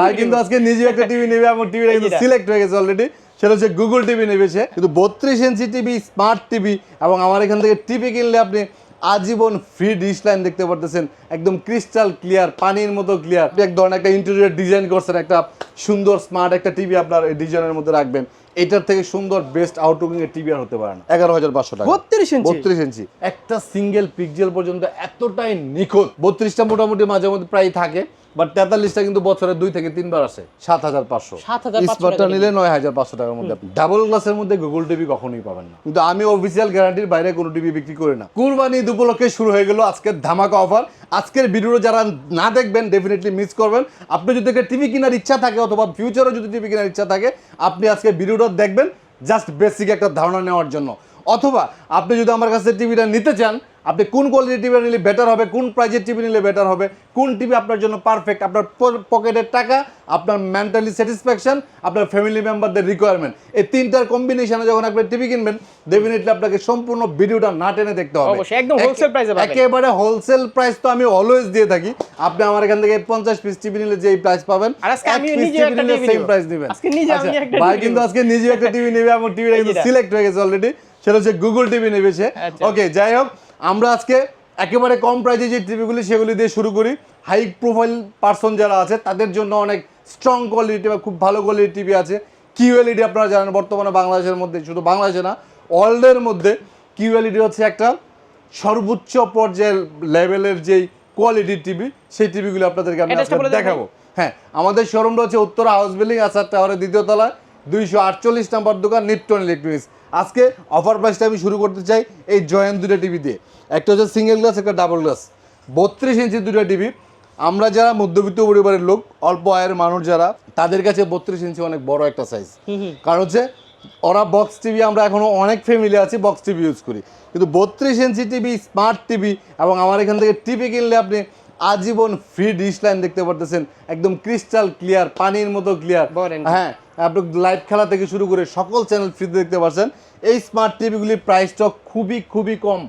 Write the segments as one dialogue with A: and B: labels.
A: ভাই
B: TV
A: কিন্তু আজকে নিজে একটা টিভি নেবে এবং টিভিটা কিন্তু সিলেক্ট হয়ে গেছে অলরেডি সেটা হচ্ছে গুগল টিভি নেবে সে। কিন্তু বত্রিশ ইঞ্চি টিভি স্মার্ট টিভি এবং আমার এখান থেকে টিভি কিনলে আপনি আজীবন ফ্রি ডিশ লাইন দেখতে পারতেছেন। একদম ক্রিস্টাল ক্লিয়ার পানির মতো ক্লিয়ার এক ধরনের একটা ইন্টেরিয়র ডিজাইন করছেন একটা সুন্দর স্মার্ট একটা টিভি আপনার এই ডিজাইনের মধ্যে রাখবেন। এটার থেকে সুন্দর বেস্ট আউটলুকিং এর টিভি আর হতে পারে না। এগারো হাজার পাঁচশো টাকা।
B: 32 ইঞ্চি?
A: বত্রিশ ইঞ্চি একটা সিঙ্গেল পিক্সেল পর্যন্ত এতটাই নিখুঁত। বত্রিশটা মোটামুটি মাঝে মধ্যে প্রায় থাকে। বাট তেতাল্লিশটা কিন্তু বছরে দুই থেকে তিনবার আসে সাত হাজার পাঁচশো। স্মার্টটা নিলে নয় হাজার পাঁচশো টাকার মধ্যে। ডাবল গ্লাসের মধ্যে গুগল টিভি কখনোই পাবেন না। কিন্তু আমি অফিসিয়াল গ্যারান্টির বাইরে কোনো টিভি বিক্রি করি না। কুরবানি ঈদ উপলক্ষে শুরু হয়ে গেল আজকের ধামাকা অফার আজকের ভিডিওটা যারা না দেখবেন ডেফিনেটলি মিস করবেন। আপনি যদি একটা টিভি কেনার ইচ্ছা থাকে অথবা ফিউচারও যদি টিভি কেনার ইচ্ছা থাকে আপনি আজকে ভিডিওটা দেখবেন জাস্ট বেসিক একটা ধারণা নেওয়ার জন্য। অথবা আপনি যদি আমার কাছে টিভিটা নিতে চান আপনি কোন কোয়ালিটির টিভি নিলে বেটার হবে কোন প্রাইজের টিভি নিলে বেটার হবে কোন টিভি আপনার জন্য পারফেক্ট আপনার পকেটের টাকা আপনার মেন্টালি স্যাটিসফ্যাকশন আপনার ফ্যামিলি মেম্বারদের রিকোয়ারমেন্ট এই তিনটার কম্বিনেশনে যখন আপনি টিভি কিনবেন ডেফিনেটলি আপনাকে সম্পূর্ণ ভিডিওটা না টেনে দেখতে হবে
B: একদম।
A: একেবারে হোলসেল প্রাইস তো আমি অলওয়েজ দিয়ে থাকি আপনি আমার এখান থেকে পঞ্চাশ পিস টিভি নিলে যেই প্রাইস পাবেন
B: নিবো।
A: price দিবেন। আচ্ছা, ভাই কিন্তু আজকে নিজে একটা টিভি নেবে এবং টিভিটা কিন্তু সিলেক্ট হয়ে গেছে অলরেডি সেটা হচ্ছে গুগল টিভি নেবে সে
B: আচ্ছা।
A: ওকে যাই হোক আমরা আজকে একেবারে কম প্রাইজে যে টিভিগুলি সেগুলি দিয়ে শুরু করি। হাই প্রোফাইল পার্সন যারা আছে তাদের জন্য অনেক স্ট্রং কোয়ালিটি বা খুব ভালো কোয়ালিটির টিভি আছে। কিউএলইডি আপনারা জানেন বর্তমানে বাংলাদেশের মধ্যে শুধু বাংলাদেশে না ওয়ার্ল্ডের মধ্যে কিউএলইডি হচ্ছে একটা সর্বোচ্চ পর্যায়ের লেভেলের যেই কোয়ালিটির টিভি সেই টিভিগুলো আপনাদেরকে আমি দেখাবো। হ্যাঁ আমাদের শোরুমটা হচ্ছে উত্তরা হাউস বিল্ডিং আসার টাওয়ারের দ্বিতীয় তলায়। দুইশো আটচল্লিশ নাম্বার দোকান নিপটন ইলেকট্রনিক্স আজকে অফার প্রাইসটা আমি শুরু করতে চাই এই জয়েন্ট দুটো টিভি দিয়ে। একটা হচ্ছে সিঙ্গেল গ্লাস একটা ডাবল গ্লাস বত্রিশ ইঞ্চি দুটো টিভি আমরা যারা মধ্যবিত্ত পরিবারের লোক অল্প আয়ের মানুষ যারা তাদের কাছে বত্রিশ ইঞ্চি অনেক বড় একটা সাইজ কারণ হচ্ছে ওরা বক্স টিভি আমরা এখনও অনেক ফ্যামিলি আছি বক্স টিভি ইউজ করি। কিন্তু বত্রিশ ইঞ্চি টিভি স্মার্ট টিভি এবং আমার এখান থেকে টিভি কিনলে আপনি আজীবন ফ্রি ডিশ লাইন দেখতে পারতেছেন। একদম ক্রিস্টাল ক্লিয়ার পানির মতো ক্লিয়ার হ্যাঁ আপনি লাইভ খেলা থেকে শুরু করে সকল চ্যানেল ফ্রিতে দেখতে পাচ্ছেন এই স্মার্ট টিভিগুলির প্রাইসটা খুবই খুবই কম।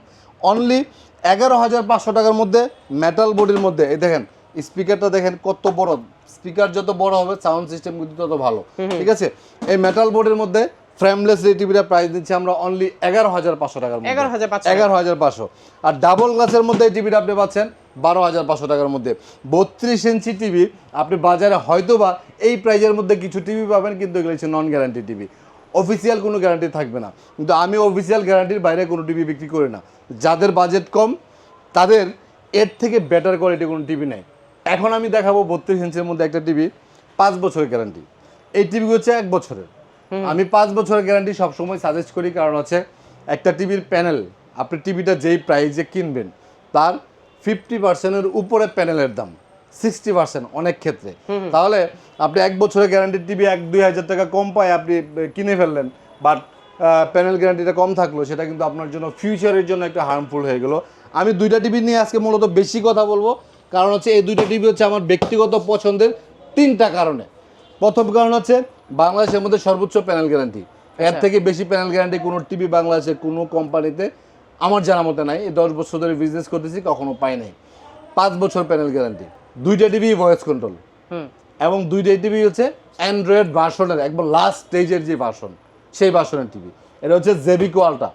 A: অনলি এগারো হাজার পাঁচশো টাকার মধ্যে মেটাল বডির মধ্যে। এই দেখেন স্পিকারটা দেখেন কত বড়। স্পিকার যত বড় হবে সাউন্ড সিস্টেম কিন্তু তত ভালো। ঠিক আছে? এই মেটাল বোর্ডের মধ্যে ফ্রেমলেস এই টিভিটা প্রাইস দিচ্ছি আমরা অনলি এগারো হাজার পাঁচশো টাকার মধ্যে।
B: 11,500
A: এগারো হাজার পাঁচশো। আর ডাবল গ্লাসের মধ্যে এই টিভিটা আপনি পাচ্ছেন বারো হাজার পাঁচশো টাকার মধ্যে। বত্রিশ ইঞ্চি টিভি আপনি বাজারে হয়তোবা এই প্রাইজের মধ্যে কিছু টিভি পাবেন কিন্তু এগুলো হচ্ছে নন গ্যারান্টি টিভি অফিসিয়াল কোনো গ্যারান্টি থাকবে না। কিন্তু আমি অফিসিয়াল গ্যারান্টির বাইরে কোনো টিভি বিক্রি করি না। যাদের বাজেট কম তাদের এর থেকে বেটার কোয়ালিটি কোনো টিভি নেই। এখন আমি দেখাবো বত্রিশ ইঞ্চের মধ্যে একটা টিভি পাঁচ বছরের গ্যারান্টি এই টিভি হচ্ছে এক বছরের। আমি পাঁচ বছরের গ্যারান্টি সবসময় সাজেস্ট করি কারণ হচ্ছে একটা টিভির প্যানেল আপনি টিভিটা যেই প্রাইজে কিনবেন তার ফিফটি পার্সেন্টের উপরে প্যানেলের দাম সিক্সটি পার্সেন্ট অনেক ক্ষেত্রে। তাহলে আপনি এক বছরের গ্যারান্টির টিভি এক দুই হাজার টাকা কম পায় আপনি কিনে ফেললেন বাট প্যানেল গ্যারান্টিটা কম থাকল সেটা কিন্তু আপনার জন্য ফিউচারের জন্য একটা হার্মফুল হয়ে গেলো। আমি দুইটা টিভি নিয়ে আজকে মূলত বেশি কথা বলব কারণ হচ্ছে এই দুইটা টিভি হচ্ছে আমার ব্যক্তিগত পছন্দের তিনটা কারণে। প্রথম কারণ হচ্ছে বাংলাদেশের মধ্যে সর্বোচ্চ প্যানেল গ্যারান্টি এর থেকে বেশি প্যানেল গ্যারান্টি কোনো টিভি বাংলাদেশের কোনো কোম্পানিতে আমার জানা মতে নাই। এই দশ বছর ধরে বিজনেস করতেছি কখনো পাই নাই। পাঁচ বছর প্যানেল গ্যারান্টি দুইটা টিভি ভয়েস কন্ট্রোল
B: হুম।
A: এবং দুইটাই টিভি হচ্ছে অ্যান্ড্রয়েড ভার্সনের একবার লাস্ট স্টেজের যে ভার্সন সেই ভার্সনের টিভি এটা হচ্ছে জেবিকো আলটা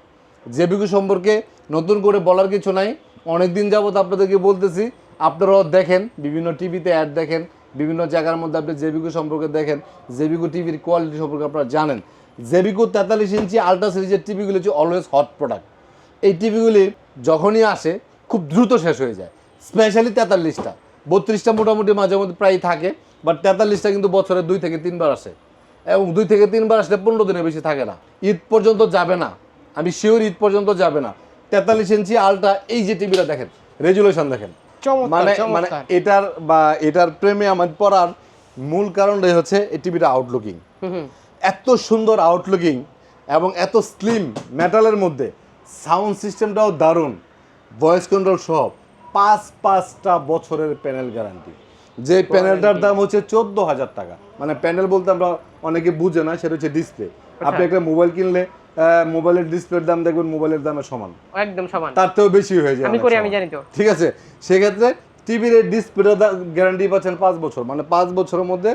A: জেবিকো সম্পর্কে নতুন করে বলার কিছু নাই। অনেক দিন যাবত আপনাদেরকে বলতেছি আপনারাও দেখেন বিভিন্ন টিভিতে অ্যাড দেখেন। বিভিন্ন জায়গার মধ্যে আপনি জেবিকো সম্পর্কে দেখেন। জেবিকো টিভির কোয়ালিটি সম্পর্কে আপনারা জানেন। জেবিকো তেতাল্লিশ ইঞ্চি আলট্রা সিরিজের টিভিগুলো হচ্ছে অলওয়েজ হট প্রোডাক্ট এই টিভিগুলি যখনই আসে, খুব দ্রুত শেষ হয়ে যায়। স্পেশালি তেতাল্লিশটা। বত্রিশটা মোটামুটি মাঝে মধ্যে প্রায় থাকে বাট তেতাল্লিশটা কিন্তু বছরে দুই থেকে তিনবার আসে। এবং দুই থেকে তিনবার আসলে পনেরো দিনের বেশি থাকে না। ঈদ পর্যন্ত যাবে না। আমি শিওর ঈদ পর্যন্ত যাবে না। তেতাল্লিশ ইঞ্চি আলটা এই যে টিভিটা দেখেন রেজুলেশন দেখেন। মানে মানে এটার বা এটার প্রেমে আমার পড়ার মূল কারণটাই হচ্ছে এই টিভিটা আউটলুকিং এত সুন্দর আউটলুকিং এবং এত স্লিম মেটালের মধ্যে সাউন্ড সিস্টেমটাও দারুণ ভয়েস কন্ট্রোল সহ পাঁচ পাঁচটা বছরের প্যানেল গ্যারান্টি যে প্যানেলটার দাম হচ্ছে চোদ্দ হাজার টাকা। মানে প্যানেল বলতে আমরা অনেকে বুঝে না সেটা হচ্ছে ডিসপ্লে আপনি একটা মোবাইল কিনলে মোবাইলের ডিসপ্লের দাম দেখবেন মোবাইলের দামে সমান।
B: একদম সমান।
A: তার থেকেও বেশি হয়ে যায়
B: আমি করি, আমি জানি তো।
A: ঠিক আছে? সেক্ষেত্রে টিভির ডিসপ্লে গ্যারান্টি পাচ্ছেন পাঁচ বছর। মানে পাঁচ বছরের মধ্যে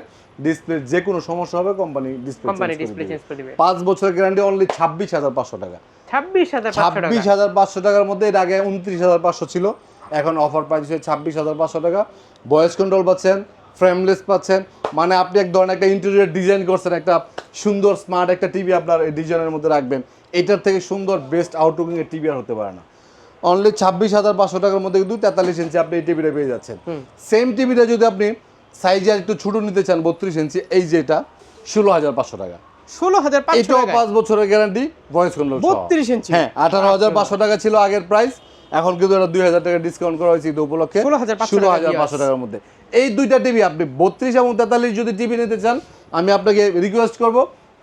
A: ডিসপ্লে যে কোনো সমস্যা হবে কোম্পানি ডিসপ্লে
B: চেঞ্জ করে দিবে।
A: পাঁচ বছরের গ্যারান্টি অনলি ছাব্বিশ হাজার পাঁচশো টাকা।
B: ছাব্বিশ হাজার পাঁচশো
A: টাকার মধ্যে এর আগে উনত্রিশ হাজার পাঁচশো ছিল। এখন অফার প্রাইস হচ্ছে ছাব্বিশ হাজার পাঁচশো টাকা। ভয়েস কন্ট্রোল পাচ্ছেন ফ্রেমলেস পাচ্ছেন। মানে আপনি এক ধরনের একটা ইন্টেরিয়র ডিজাইন করছেন একটা সুন্দর স্মার্ট একটা টিভি আপনার এই ডিজাইনের মধ্যে রাখবেন। এটার থেকে সুন্দর বেস্ট আউটলুকিং এর টিভি আর হতে পারে না। অনলি ছাব্বিশ হাজার পাঁচশো টাকার মধ্যে কিন্তু তেতাল্লিশ ইঞ্চি আপনি এই টিভিটা পেয়ে যাচ্ছেন। সেম টিভিটা যদি আপনি সাইজে আর একটু ছোটো নিতে চান বত্রিশ ইঞ্চি এই যে এটা ষোলো হাজার পাঁচশো টাকা।
B: ষোলো হাজার
A: এটাও পাঁচ বছরের গ্যারান্টি ভয়েস কন্ট্রোল
B: বত্রিশ ইঞ্চি
A: হ্যাঁ আঠারো হাজার পাঁচশো টাকা ছিল আগের প্রাইস এখন কিন্তু এটা দুই হাজার টাকা ডিসকাউন্ট করা হয়েছে ঈদ উপলক্ষে।
B: 16,500
A: ষোলো হাজার পাঁচশো টাকার মধ্যে। এই দুইটা টিভি আপনি বত্রিশ এবং তেতাল্লিশ যদি টিভি নিতে চান আমি আপনাকে রিকোয়েস্ট করব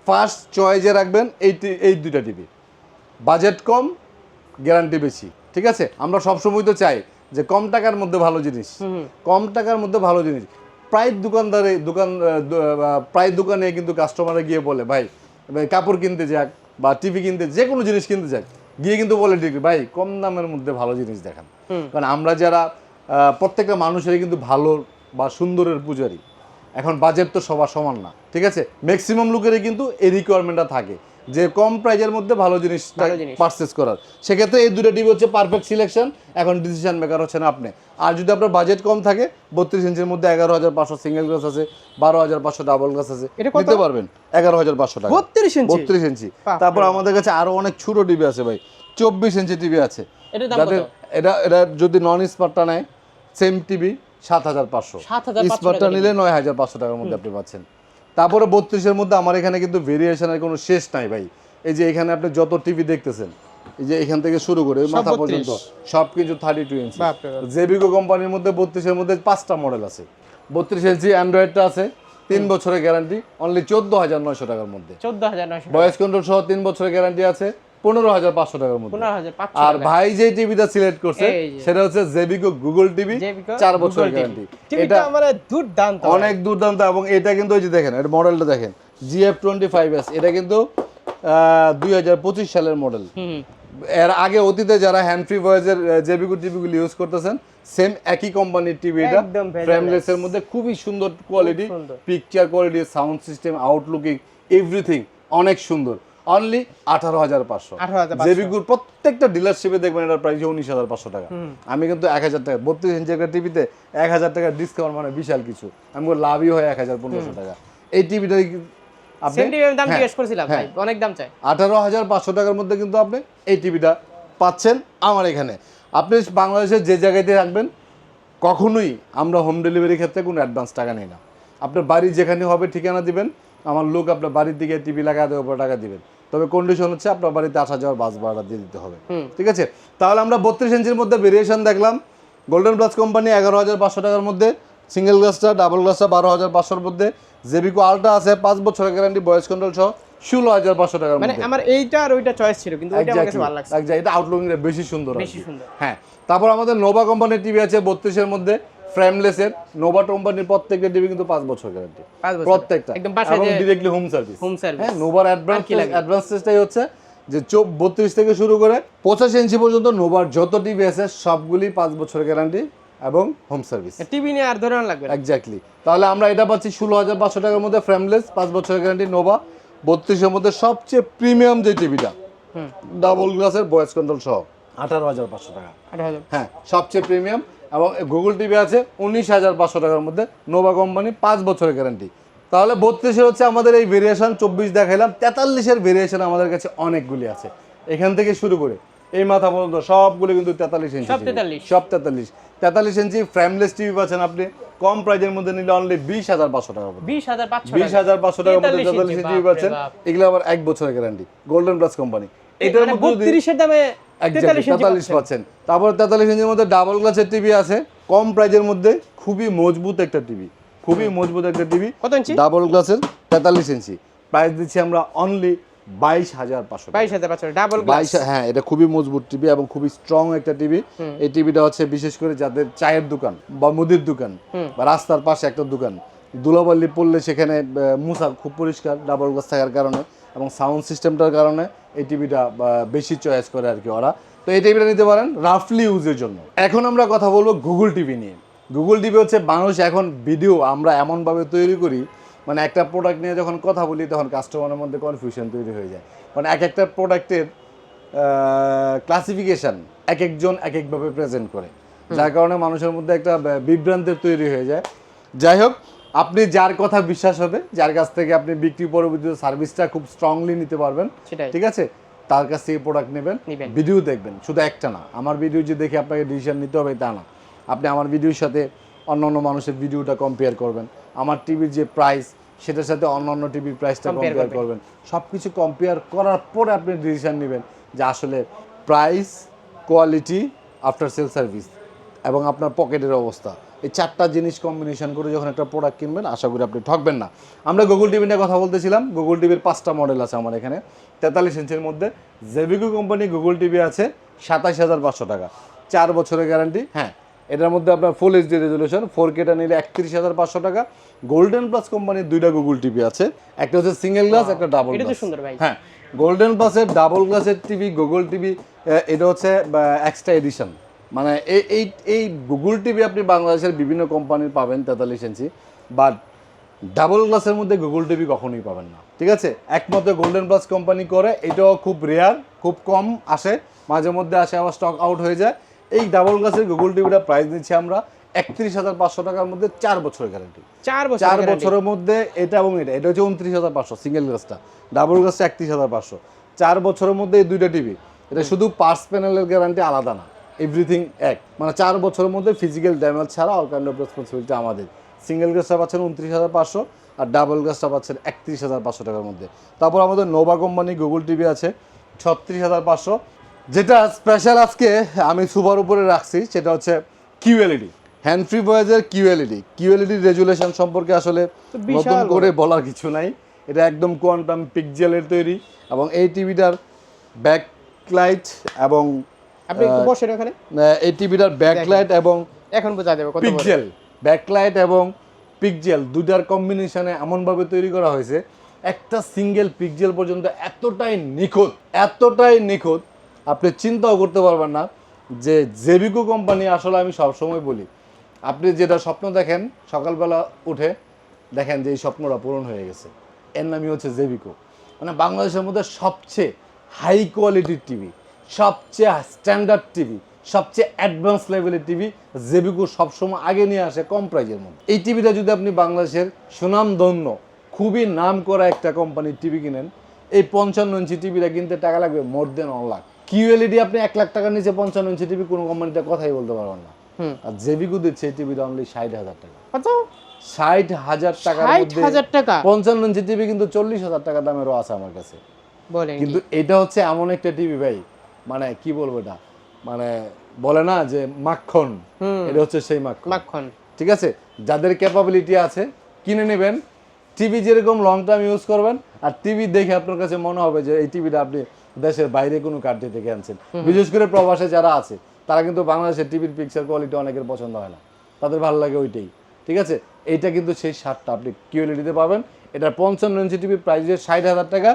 A: ফার্স্ট চয়েজে রাখবেন এই এই দুইটা টিভি বাজেট কম গ্যারান্টি বেশি ঠিক আছে? আমরা সবসময় তো চাই যে কম টাকার মধ্যে ভালো জিনিস কম টাকার মধ্যে ভালো জিনিস। প্রায় দোকানদারে দোকান প্রায় দোকানে কিন্তু কাস্টমারে গিয়ে বলে ভাই ভাই কাপড় কিনতে যাক বা টিভি কিনতে যে কোনো জিনিস কিনতে যাক গিয়ে কিন্তু বলে ঠিক ভাই, কম দামের মধ্যে ভালো জিনিস দেখান। কারণ আমরা যারা প্রত্যেকটা মানুষেরই কিন্তু ভালো বা সুন্দরের পূজারি। এখন বাজেট তো সবার সমান না, ঠিক আছে? ম্যাক্সিমাম লোকেরই কিন্তু এই রিকোয়ারমেন্টটা থাকে। যে কম প্রাইজের মধ্যে ভালো
B: জিনিস।
A: পারচেস করার। সেক্ষেত্রে এই দুটো টিভি হচ্ছে পারফেক্ট সিলেকশন এখন ডিসিশন মেকার হচ্ছেন আপনি। আর যদি আপনার বাজেট কম থাকে বত্রিশ ইঞ্চির মধ্যে এগারো হাজার পাঁচশো সিঙ্গেল গ্লাস আছে বারো হাজার পাঁচশো ডাবল গ্লাস আছে নিতে পারবেন এগারো হাজার পাঁচশো টাকা।
B: বত্রিশ ইঞ্চি?
A: বত্রিশ ইঞ্চি। তারপর আমাদের কাছে আরও অনেক ছোট টিভি আছে ভাই চব্বিশ ইঞ্চি টিভি আছে। এটা এটা যদি নন স্মার্টটা নেয় সেম টিভি সাত হাজার পাঁচশো।
B: 7,500
A: স্মার্টটা নিলে নয় হাজার পাঁচশো টাকার মধ্যে আপনি পাচ্ছেন। তারপরে বত্রিশের মধ্যে আমার এখানে কিন্তু ভেরিয়েশনের কোনো শেষ নাই ভাই। এই যে এখানে আপনি যত টিভি দেখতেছেন এই যে এখান থেকে শুরু করে মাথা পর্যন্ত সব কিছু থার্টি টু ইঞ্চি। জেবিকো কোম্পানির মধ্যে বত্রিশের মধ্যে পাঁচটা মডেল আছে। বত্রিশ ইঞ্চি অ্যান্ড্রয়েডটা আছে তিন বছরের গ্যারান্টি অনলি চোদ্দ হাজার নয়শো টাকার মধ্যে।
B: চোদ্দ হাজার নয়শো
A: বয়স কন্ট্রোল সহ তিন বছরের গ্যারান্টি আছে। পনেরো হাজার পাঁচশো টাকার মধ্যে। আর ভাই যে টিভিটা সিলেক্ট করছে সেটা হচ্ছে জেবিকো গুগল টিভি চার
B: TV
A: গ্যারান্টি এটা
B: মানে দুর্দান্ত।
A: অনেক দুর্দান্ত এবং এটা কিন্তু ওই যে দেখেন এটা মডেলটা দেখেন জিএফ টোয়েন্টি ফাইভ এস এটা কিন্তু দুই হাজার পঁচিশ সালের মডেল এর আগে অতীতে যারা হ্যান্ড ফ্রি ভয়েসের জেবিকো টিভিগুলো ইউজ করতেছেন সেম একই কোম্পানির টিভি এটা। ফ্রেমলেস এর মধ্যে খুবই সুন্দর quality picture quality sound system outlooking everything অনেক সুন্দর। অনলি আঠারো হাজার পাঁচশো।
B: 18,500
A: জেবিকুর প্রত্যেকটা ডিলারশিপে দেখবেন এটার প্রাইস উনিশ হাজার পাঁচশো টাকা। আমি কিন্তু এক হাজার টাকা বত্রিশ ইঞ্চি একটা টিভিতে এক হাজার টাকা ডিসকাউন্ট মানে বিশাল কিছু। আমি লাভই হয় এক হাজার পনেরোশো টাকা। এই টিভিটা আপনি?
B: দাম
A: হ্যাঁ,
B: জিজ্ঞেস করেছিলাম
A: হ্যাঁ।
B: অনেক দাম চাই।
A: আঠারো হাজার পাঁচশো টাকার মধ্যে কিন্তু আপনি এই টিভিটা পাচ্ছেন আমার এখানে। আপনি বাংলাদেশের যে জায়গাতে রাখবেন কখনোই আমরা হোম ডেলিভারি ক্ষেত্রে কোনো অ্যাডভান্স টাকা নেই না। আপনার বাড়ি যেখানে হবে ঠিকানা দিবেন আমার লোক আপনার বাড়ির দিকে টিভি লাগাতে উপর টাকা দিবেন। তবে কন্ডিশন হচ্ছে আপনার বাড়িতে আসা যাওয়ার বাস ভাড়া দিয়ে দিতে হবে। ঠিক আছে? তাহলে আমরা বত্রিশ ইঞ্চির মধ্যে ভেরিয়েশন দেখলাম। গোল্ডেন প্লাস কোম্পানি এগারো হাজার পাঁচশো টাকার মধ্যে সিঙ্গেল গ্লাসটা ডাবল গ্লাসটা বারো হাজার পাঁচশোর মধ্যে জেবিকো আলটা আছে পাঁচ বছরের গ্যারান্টি বয়স কন্ট্রোল সহ ষোলো হাজার পাঁচশো টাকার
B: মানে
A: মধ্যে।
B: আমার এইটা আর ওইটা চয়েস ছিল কিন্তু ওইটা আমার কাছে ভালো লাগছে।
A: এটা আউটলুকিং বেশি সুন্দর
B: বেশি সুন্দর।
A: হ্যাঁ তারপর আমাদের নোভা কোম্পানির টিভি আছে বত্রিশের মধ্যে ফ্রেমলেসের নোভা কোম্পানির প্রত্যেকটা টিভি কিন্তু পাঁচ বছর গ্যারান্টি প্রত্যেকটা।
B: একদম বাসায়
A: এবং হোম সার্ভিস
B: হোম সার্ভিস
A: হ্যাঁ নোভার অ্যাডভান্স
B: কি লাগে?
A: অ্যাডভান্সটাই হচ্ছে যে চোখ বত্রিশ থেকে শুরু করে পঁচাশি ইঞ্চি পর্যন্ত নোভার যত টিভি আছে সবগুলি পাঁচ বছরের গ্যারান্টি এবং হোম সার্ভিস
B: টিভি নিয়ে আর ধরে লাগবে
A: এক্স্যাক্টলি তাহলে আমরা এটা পাচ্ছি ষোলো হাজার পাঁচশো টাকার মধ্যে ফ্রেমলেস পাঁচ বছরের গ্যারান্টি নোভা বত্রিশের মধ্যে সবচেয়ে প্রিমিয়াম যে টিভিটা
B: হুম।
A: ডাবল গ্লাসের ভয়েস কন্ট্রোল সহ। আঠারো হাজার পাঁচশো টাকা। হ্যাঁ সবচেয়ে প্রিমিয়াম এবং গুগল টিভি আছে উনিশ হাজার পাঁচশো টাকার মধ্যে নোভা কোম্পানি পাঁচ বছরের গ্যারান্টি তাহলে বত্রিশের হচ্ছে আমাদের এই ভেরিয়েশন চব্বিশ দেখাইলাম তেতাল্লিশের ভেরিয়েশন আমাদের কাছে অনেকগুলি আছে। এখান থেকে শুরু করে এই মাথা পর্যন্ত সবগুলো কিন্তু তেতাল্লিশ ইঞ্চি
B: সব
A: TV
B: 43
A: সব তেতাল্লিশ। তেতাল্লিশ ইঞ্চি ফ্রেমলেস টিভি পাচ্ছেন আপনি কম প্রাইজের মধ্যে নিলে অনলি বিশ হাজার পাঁচশো টাকা।
B: বিশ হাজার পাঁচশো
A: টাকার মধ্যে
B: 43
A: তেতাল্লিশ
B: ইঞ্চি, বাপরে
A: পাচ্ছেন এগুলো আবার এক বছরের গ্যারান্টি গোল্ডেন প্লাস কোম্পানি
B: মানে দামে
A: পাচ্ছেন। তারপর তেতাল্লিশ ইঞ্চির মধ্যে ডাবল গ্লাসের টিভি আছে। কম প্রাইজের মধ্যে খুবই মজবুত একটা টিভি খুবই মজবুত একটা টিভি
B: কত ইঞ্চি?
A: ডাবল গ্লাসের তেতাল্লিশ ইঞ্চি। প্রাইস দিচ্ছি আমরা অনলি বাইশ হাজার পাঁচশো
B: বাইশ হাজার পাঁচশো ডাবল
A: বাইশ হ্যাঁ এটা খুবই মজবুত টিভি এবং খুবই স্ট্রং একটা টিভি এই টিভিটা হচ্ছে বিশেষ করে যাদের চায়ের দোকান বা মুদির দোকান বা রাস্তার পাশে একটা দোকান। ধুলাবালি পড়লে সেখানে মুসা খুব পরিষ্কার ডাবল গ্লাস থাকার কারণে। এবং সাউন্ড সিস্টেমটার কারণে এই টিভিটা বেশি চয়েস করে আর কি ওরা। তো এই টিভিটা নিতে পারেন রাফলি ইউজের জন্য। এখন আমরা কথা বলব গুগল টিভি নিয়ে। গুগল টিভি হচ্ছে মানুষ এখন ভিডিও আমরা এমনভাবে তৈরি করি মানে একটা প্রোডাক্ট নিয়ে যখন কথা বলি তখন কাস্টমারের মধ্যে কনফিউশন তৈরি হয়ে যায়। মানে এক একটা প্রোডাক্টের ক্লাসিফিকেশন এক একজন এক একভাবে প্রেজেন্ট করে। যার কারণে মানুষের মধ্যে একটা বিভ্রান্তের তৈরি হয়ে যায়। যাই হোক আপনি যার কথা বিশ্বাস হবে যার কাছ থেকে আপনি বিক্রি পরবর্তীতে সার্ভিসটা খুব স্ট্রংলি নিতে পারবেন ঠিক আছে? তার কাছ থেকে প্রোডাক্ট নেবেন ভিডিও দেখবেন শুধু একটা না আমার ভিডিও যে দেখে আপনাকে ডিসিশন নিতে হবে তা না। আপনি আমার ভিডিওর সাথে অন্য অন্য মানুষের ভিডিওটা কম্পেয়ার করবেন আমার টিভির যে প্রাইস সেটার সাথে অন্য অন্য টিভির প্রাইসটা কম্পেয়ার করবেন। সব কিছু কম্পেয়ার করার পরে আপনি ডিসিশন নেবেন যে আসলে price quality after sale service এবং আপনার পকেটের অবস্থা। এই চারটা জিনিস কম্বিনেশন করে যখন একটা প্রোডাক্ট কিনবেন আশা করি আপনি ঠকবেন না। আমরা গুগল টিভি নিয়ে কথা বলতেছিলাম। গুগল টিভির পাঁচটা মডেল আছে আমার এখানে। তেতাল্লিশ ইঞ্চের মধ্যে জেবিকো কোম্পানি গুগল টিভি আছে সাতাশ হাজার পাঁচশো টাকা। চার বছরের গ্যারান্টি হ্যাঁ। এটার মধ্যে আপনার ফুল এইচডি রেজলিউশন ফোর কেটা নিলে একত্রিশ হাজার পাঁচশো টাকা। গোল্ডেন প্লাস কোম্পানির দুইটা গুগল টিভি আছে। একটা হচ্ছে সিঙ্গেল গ্লাস একটা ডাবল গ্লাস
B: সুন্দর
A: হ্যাঁ। গোল্ডেন প্লাসের ডাবল গ্লাসের টিভি গুগল টিভি এটা হচ্ছে এক্সট্রা এডিশন মানে এই এই এই গুগল টিভি আপনি বাংলাদেশের বিভিন্ন কোম্পানির পাবেন তেতাল্লিশ ইঞ্চি বাট ডাবল গ্লাসের মধ্যে গুগল টিভি কখনোই পাবেন না। ঠিক আছে? একমাত্র গোল্ডেন প্লাস কোম্পানি করে এটাও খুব রেয়ার খুব কম আসে মাঝে মধ্যে আসে আবার স্টক আউট হয়ে যায়। এই ডাবল গ্লাসের গুগল টিভিটা প্রাইস দিচ্ছি আমরা একত্রিশ হাজার পাঁচশো টাকার মধ্যে চার বছরের গ্যারান্টি
B: চার বছর
A: চার বছরের মধ্যে এটা এবং এটা এটা হচ্ছে উনত্রিশ হাজার পাঁচশো সিঙ্গেল গ্লাসটা ডাবল গ্লাসটা একত্রিশ হাজার পাঁচশো। চার বছরের মধ্যে এই দুইটা টিভি এটা শুধু পার্স প্যানেলের গ্যারান্টি আলাদা না। এভরিথিং এক। মানে চার বছরের মধ্যে ফিজিক্যাল ড্যামেজ ছাড়া অল কাইন্ড অফ রেসপন্সিবিলিটি আমাদের। সিঙ্গেল গ্লাসটা পাচ্ছেন উনত্রিশ হাজার পাঁচশো আর ডাবল গ্লাসটা পাচ্ছেন একত্রিশ হাজার পাঁচশো টাকার মধ্যে। তারপর আমাদের নোভা কোম্পানি গুগল টিভি আছে ছত্রিশ হাজার পাঁচশো। যেটা স্পেশাল আজকে আমি সুপার উপরে রাখছি সেটা হচ্ছে কিউএলইডি হ্যান্ড ফ্রি ভয়েজের কিউএলইডি কিউএলইডি রেজুলেশন সম্পর্কে আসলে নতুন করে বলার কিছু নাই। এটা একদম কোয়ান্টাম পিকজেলের তৈরি এবং এই টিভিটার ব্যাকলাইট এবং
B: আপনি একটু বসেন ওখানে।
A: এই টিভিটার ব্যাকলাইট এবং
B: এখন বোঝা যাবে কত বড়।
A: পিকজেল ব্যাকলাইট এবং পিকজেল দুটার কম্বিনেশনে এমনভাবে তৈরি করা হয়েছে একটা সিঙ্গেল পিকজেল পর্যন্ত এতটাই নিখুঁত এতটাই নিখুঁত আপনি চিন্তাও করতে পারবেন না যে জেবিকো কোম্পানি আসলে আমি সবসময় বলি আপনি যেটা স্বপ্ন দেখেন সকালবেলা উঠে দেখেন যে এই স্বপ্নটা পূরণ হয়ে গেছে। এর নামই হচ্ছে জেবিকো। মানে বাংলাদেশের মধ্যে সবচেয়ে হাই কোয়ালিটির টিভি সবচেয়ে স্ট্যান্ডার্ড টিভি সবচেয়ে অ্যাডভান্স লেভেলের টিভি জেবিকো সবসময় আগে নিয়ে আসে কম প্রাইজের মধ্যে। এই টিভিটা যদি আপনি বাংলাদেশের সুনামধন্য খুবই নাম করা একটা কোম্পানির টিভি কিনেন এই পঞ্চান্ন ইঞ্চি টিভিটা কিনতে টাকা লাগবে more than one lakh QLED আপনি এক লাখ টাকার নিচে পঞ্চান্ন ইঞ্চি টিভি কোনো কোম্পানিতে কথাই বলতে পারবেন না। আর জেবিকো দিচ্ছে এই টিভিটা অনলি ষাট হাজার টাকা।
B: কত?
A: ষাট হাজার টাকার মধ্যে
B: হাজার টাকা?
A: পঞ্চান্ন ইঞ্চি টিভি কিন্তু চল্লিশ হাজার টাকা দামেরও আছে আমার কাছে। কিন্তু এটা হচ্ছে এমন একটা টিভি ভাই মানে কি বলব এটা? মানে বলে না যে মাখন। এটা হচ্ছে সেই মাখন।
B: মাখন।
A: ঠিক আছে? যাদের ক্যাপাবিলিটি আছে কিনে নেবেন। টিভি যেরকম লং টার্ম ইউজ করবেন আর টিভি দেখে আপনার কাছে মনে হবে যে এই টিভিটা আপনি দেশের বাইরে কোনো কান্ট্রি থেকে আনছেন। বিশেষ করে প্রবাসে যারা আছে তারা কিন্তু বাংলাদেশের টিভির পিকচার কোয়ালিটি অনেকের পছন্দ হয় না। তাদের ভালো লাগে ওইটাই। ঠিক আছে? এইটা কিন্তু সেই শার্টটা আপনি কিউএলইডিতে পাবেন। এটার পঞ্চান্ন ইঞ্চি টিভির প্রাইস ষাট হাজার টাকা।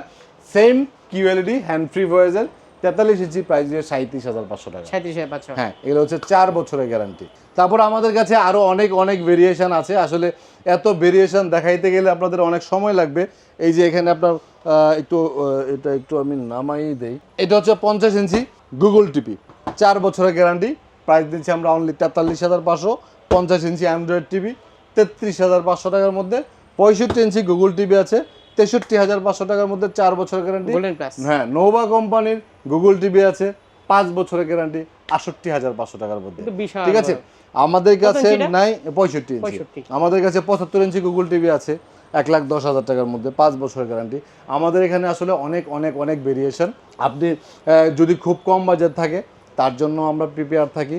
A: সেম কিউএলইডি হ্যান্ড ফ্রি ভয়েসের তেতাল্লিশ ইঞ্চি প্রাইস দিয়ে সাঁত্রিশ হাজার পাঁচশো টাকা।
B: সাঁত্রিশ হাজার পাঁচশো।
A: হ্যাঁ এগুলো হচ্ছে চার বছরের গ্যারান্টি তারপর আমাদের কাছে আরও অনেক অনেক ভেরিয়েশন আছে। আসলে এত ভেরিয়েশন দেখাইতে গেলে আপনাদের অনেক সময় লাগবে। এই যে এখানে আপনার একটু এটা একটু আমি নামাই দেই। এটা হচ্ছে পঞ্চাশ ইঞ্চি গুগল টিপি চার বছরের গ্যারান্টি প্রাইস দিচ্ছি আমরা অনলি তেতাল্লিশ হাজার পাঁচশো পঞ্চাশ ইঞ্চি অ্যান্ড্রয়েড টিভি তেত্রিশ হাজার পাঁচশো টাকার মধ্যে পঁয়ষট্টি ইঞ্চি গুগল টিভি আছে। তেষট্টি হাজার পাঁচশো টাকার মধ্যে চার বছরের গ্যারান্টি হ্যাঁ নোভা কোম্পানির গুগল টিভি আছে পাঁচ বছরের গ্যারান্টি আটষট্টি হাজার পাঁচশো টাকার মধ্যে। ঠিক আছে? আমাদের কাছে নাই পঁয়ষট্টি ইঞ্চি আমাদের কাছে পঁচাত্তর ইঞ্চি গুগল টিভি আছে এক লাখ দশ হাজার টাকার মধ্যে পাঁচ বছরের গ্যারান্টি আমাদের এখানে আসলে অনেক অনেক অনেক ভেরিয়েশন আপনি যদি খুব কম বাজেট থাকে তার জন্য আমরা প্রিপেয়ার থাকি।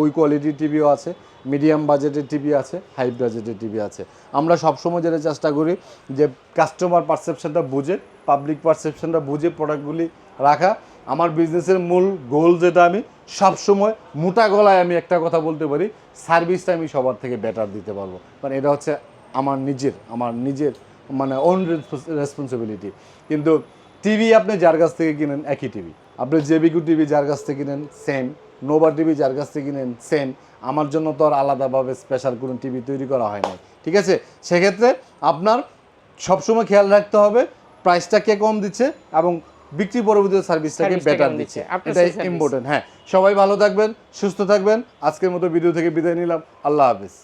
A: ওই কোয়ালিটির টিভিও আছে। মিডিয়াম বাজেটের টিভি আছে হাই বাজেটের টিভি আছে। আমরা সবসময় যেটা চেষ্টা করি যে কাস্টমার পারসেপশনটা বুঝে পাবলিক পারসেপশনটা বুঝে প্রোডাক্টগুলি রাখা। আমার বিজনেসের মূল গোল যেটা আমি, সবসময় মোটা গলায় আমি একটা কথা বলতে পারি সার্ভিসটা আমি সবার থেকে বেটার দিতে পারব। কারণ এটা হচ্ছে আমার নিজের আমার নিজের মানে ওন রেসপন্সিবিলিটি কিন্তু টিভি আপনি যার কাছ থেকে কিনেন, একই টিভি। আপনি জেবিকু টিভি যার কাছ থেকে কিনেন সেম নোভা টিভি যার কাছ থেকে কিনেন সেন আমার জন্য তো আর আলাদাভাবে স্পেশাল কোনো টিভি তৈরি করা হয় নাই। ঠিক আছে? সেক্ষেত্রে আপনার সবসময় খেয়াল রাখতে হবে প্রাইসটা কে কম দিচ্ছে এবং বিক্রি পরবর্তী সার্ভিসটাকে
B: সার্ভিসটা
A: বেটার দিচ্ছে।
B: দিচ্ছে?
A: এটাই ইম্পর্টেন্ট হ্যাঁ সবাই ভালো থাকবেন সুস্থ থাকবেন। আজকের মতো ভিডিও থেকে বিদায় নিলাম। আল্লাহ হাফিজ।